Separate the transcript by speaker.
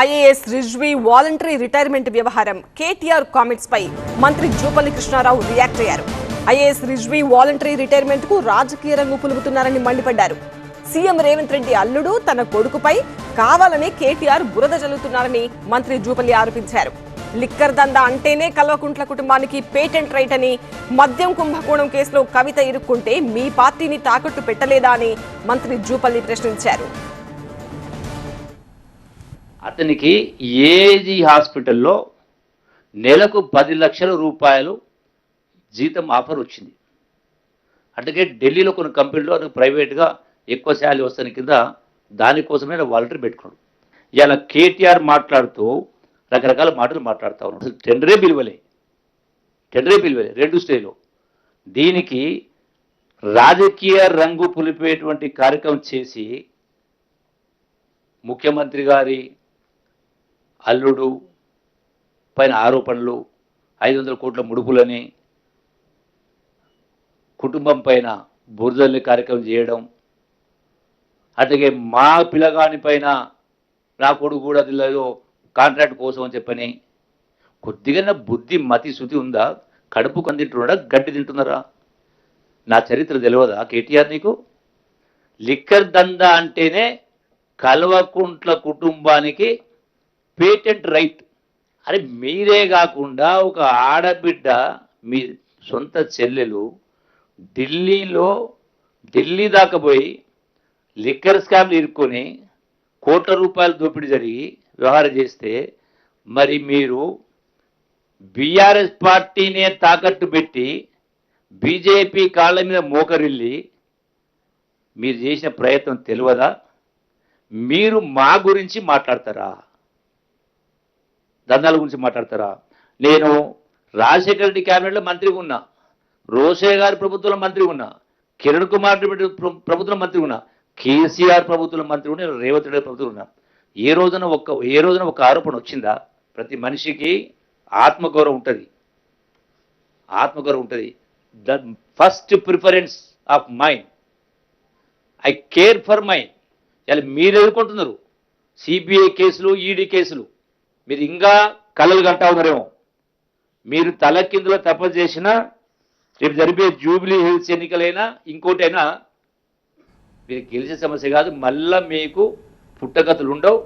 Speaker 1: IAS Rizvi voluntary retirement వ్యవహారం. KTR comments పై మంత్రి జూపల్లి కృష్ణారావు రియాక్ట్ అయ్యారు. ఐఏఎస్ రిజ్వీ వాలంటరీ రిటైర్మెంట్కు రాజకీయ రంగు పులుముతున్నారని మండిపడ్డారు. సీఎం రేవంత్ రెడ్డి అల్లుడు తన కొడుకుపై కావాలని కేటీఆర్ బురద జల్లుతున్నారని మంత్రి జూపల్లి ఆరోపించారు. లిక్కర్ దందా అంటేనే కల్వకుంట్ల కుటుంబానికి పేటెంట్ రైట్ అని మద్యం కుంభకోణం కేసులో కవిత ఇరుక్కుంటే మీ పార్టీని తాకట్టు పెట్టలేదా అని మంత్రి జూపల్లి ప్రశ్నించారు.
Speaker 2: అతనికి ఏజీ హాస్పిటల్లో నెలకు పది లక్షల రూపాయలు జీతం ఆఫర్ వచ్చింది. అందుకే ఢిల్లీలో కొన్ని కంపెనీలు అతను ప్రైవేట్గా ఎక్కువ శాలరీ వస్తాని కింద దానికోసమే వాలంటీర్ పెట్టుకున్నాడు. ఇలా కేటీఆర్ మాట్లాడుతూ రకరకాల మాటలు మాట్లాడుతూ ఉన్నాడు. అసలు టెండరే పిలువలే. టెండరే పిలువలే. రెండు స్టేలో. దీనికి రాజకీయ రంగు పులిపేటువంటి కార్యక్రమం చేసి ముఖ్యమంత్రి గారి అల్లుడు పైన ఆరోపణలు ఐదు వందల కోట్ల ముడుపులని కుటుంబం పైన బురదల్ని కార్యక్రమం చేయడం అట్లాగే మా పిల్లగాని పైన నా కొడుకు కూడా తెలియదు కాంట్రాక్ట్ కోసం అని చెప్పని కొద్దిగా బుద్ధి మతి శృతి ఉందా? కడుపు కొని తింటున్నాడా గడ్డి తింటున్నారా? నా చరిత్ర తెలియదా కేటీఆర్ నీకు? లిక్కర్ దందా అంటేనే కల్వకుంట్ల కుటుంబానికి పేటెంట్ రైట్. అరే మీరే కాకుండా ఒక ఆడబిడ్డ మీ సొంత చెల్లెలు ఢిల్లీలో ఢిల్లీ దాకా పోయి లిక్కర్ స్కామ్లు ఇరుక్కొని కోట్ల రూపాయలు దోపిడీ జరిగి వ్యవహారం చేస్తే మరి మీరు బీఆర్ఎస్ పార్టీనే తాకట్టు పెట్టి బీజేపీ కాళ్ళ మీద మోకరిల్లి మీరు చేసిన ప్రయత్నం తెలియదా? మీరు మా గురించి మాట్లాడతారా? దందాల గురించి మాట్లాడతారా? నేను రాజశేఖర రెడ్డి క్యాబినెట్లో మంత్రిగా ఉన్నా. రోషే గారి ప్రభుత్వంలో మంత్రిగా ఉన్నా. కిరణ్ కుమార్ రెడ్డి ప్ర- ప్రభుత్వంలో మంత్రి ఉన్నా. కేసీఆర్ ప్రభుత్వంలో మంత్రి ఉన్నా రేవంత్ రెడ్డి ప్రభుత్వం ఉన్నా. ఏ రోజున ఒక్క ఏ రోజున ఒక ఆరోపణ వచ్చిందా? ప్రతి మనిషికి ఆత్మగౌరవం ఉంటుంది. ఆత్మగౌరవం ఉంటుంది. The first preference of mind. I care for mind. ఇలా మీరు ఎదుర్కొంటున్నారు. సిబిఐ కేసులు ఈడీ కేసులు. మీరు ఇంకా కళలు కంటా ఉన్నారేమో. మీరు తల కిందలో తపస్సు చేసినా రేపు జరిపే జూబ్లీ హిల్స్ ఎన్నికలైనా ఇంకోటైనా మీరు గెలిచే సమస్య కాదు మళ్ళా మీకు పుట్టగతులు ఉండవు.